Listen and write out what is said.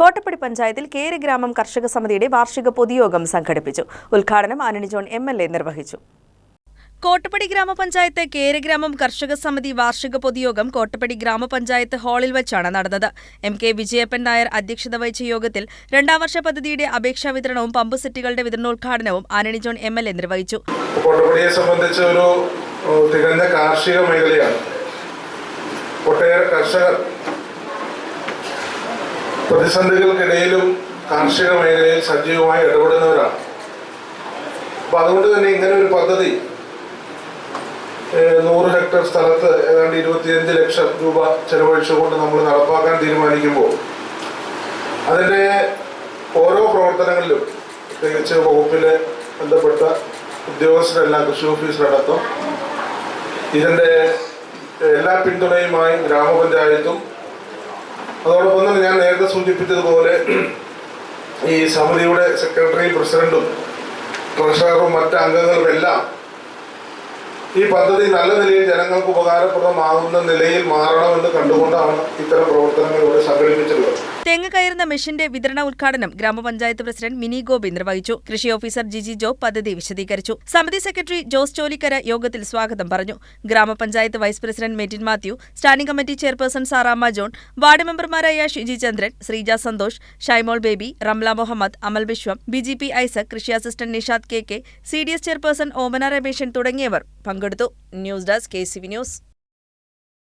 കോട്ടപ്പടി പഞ്ചായത്തിൽ കേരി ഗ്രാമം കർഷക സമിതിയുടെ വാർഷിക പൊതുയോഗം സംഘടിപ്പിച്ചു. ഉദ്ഘാടനം Antony John M L A നിർവഹിച്ചു. കോട്ടപ്പടി ഗ്രാമപഞ്ചായത്ത് കേരഗ്രാമം കർഷക സമിതി വാർഷിക പൊതുയോഗം കോട്ടപ്പടി ഗ്രാമപഞ്ചായത്ത് ഹാളിൽ വെച്ചാണ് നടന്നത്. എം കെ വിജയപ്പൻ നായർ അധ്യക്ഷത വഹിച്ച യോഗത്തിൽ രണ്ടാം വർഷ പദ്ധതിയുടെ അപേക്ഷാ വിതരണവും പമ്പ് സെറ്റുകളുടെ വിതരണോദ്ഘാടനവും ആനണി ജോൺ എം എൽ എ നിർവഹിച്ചു. കോട്ടപ്പടിയെ സംബന്ധിച്ച് ഒരു തികഞ്ഞ കാർഷിക മേഖലയാണ്. ഒട്ടേറെ കർഷകർ പ്രതിസന്ധികൾക്കിടയിലും കാർഷിക മേഖലയിൽ സജീവമായി ഇടപെടുന്നവരാണ്. അപ്പൊ അതുകൊണ്ട് തന്നെ ഇങ്ങനെ ഒരു പദ്ധതി നൂറ് ഹെക്ടർ സ്ഥലത്ത് ഏതാണ്ട് ഇരുപത്തിയഞ്ച് ലക്ഷം രൂപ ചെലവഴിച്ചുകൊണ്ട് നമ്മൾ നടപ്പാക്കാൻ തീരുമാനിക്കുമ്പോൾ അതിന്റെ ഓരോ പ്രവർത്തനങ്ങളിലും പ്രത്യേകിച്ച് വകുപ്പിലെ ബന്ധപ്പെട്ട ഉദ്യോഗസ്ഥരെല്ലാം കൃഷി ഓഫീസിലടക്കം ഇതിന്റെ എല്ലാ പിന്തുണയുമായി ഗ്രാമപഞ്ചായത്തും അതോടൊപ്പം തന്നെ ഞാൻ നേരത്തെ സൂചിപ്പിച്ചതുപോലെ ഈ സമിതിയുടെ സെക്രട്ടറി പ്രസിഡന്റും ട്രഷററും മറ്റ് അംഗങ്ങളും എല്ലാം ഈ പദ്ധതി നല്ല നിലയിൽ ജനങ്ങൾക്ക് ഉപകാരപ്രദമാകുന്ന നിലയിൽ മാറണമെന്ന് കണ്ടുകൊണ്ടാണ് ഇത്തരം പ്രവർത്തനങ്ങൾ ഇവിടെ സംഘടിപ്പിച്ചിട്ടുള്ളത് തെങ്ങ് കയറുന്ന മെഷീന്റെ വിതരണ ഉദ്ഘാടനം ഗ്രാമപഞ്ചായത്ത് പ്രസിഡന്റ് മിനി ഗോപി നിർവഹിച്ചു കൃഷി ഓഫീസർ ജിജി ജോ പദ്ധതി വിശദീകരിച്ചു. സമിതി സെക്രട്ടറി ജോസ് ചോലിക്കര യോഗത്തിൽ സ്വാഗതം പറഞ്ഞു. ഗ്രാമപഞ്ചായത്ത് vice president Metin Mathew standing committee chairperson Saramma John ward മെമ്പർമാരായ Shiji Chandran Sreeja Santhosh Shymol Baby Ramla Muhammad Amal Viswam B G P Isaac കൃഷി assistant Nishad K K C D S chairperson Omana Rameshan തുടങ്ങിയവർ പങ്കെടുത്തു. News desk K C V news.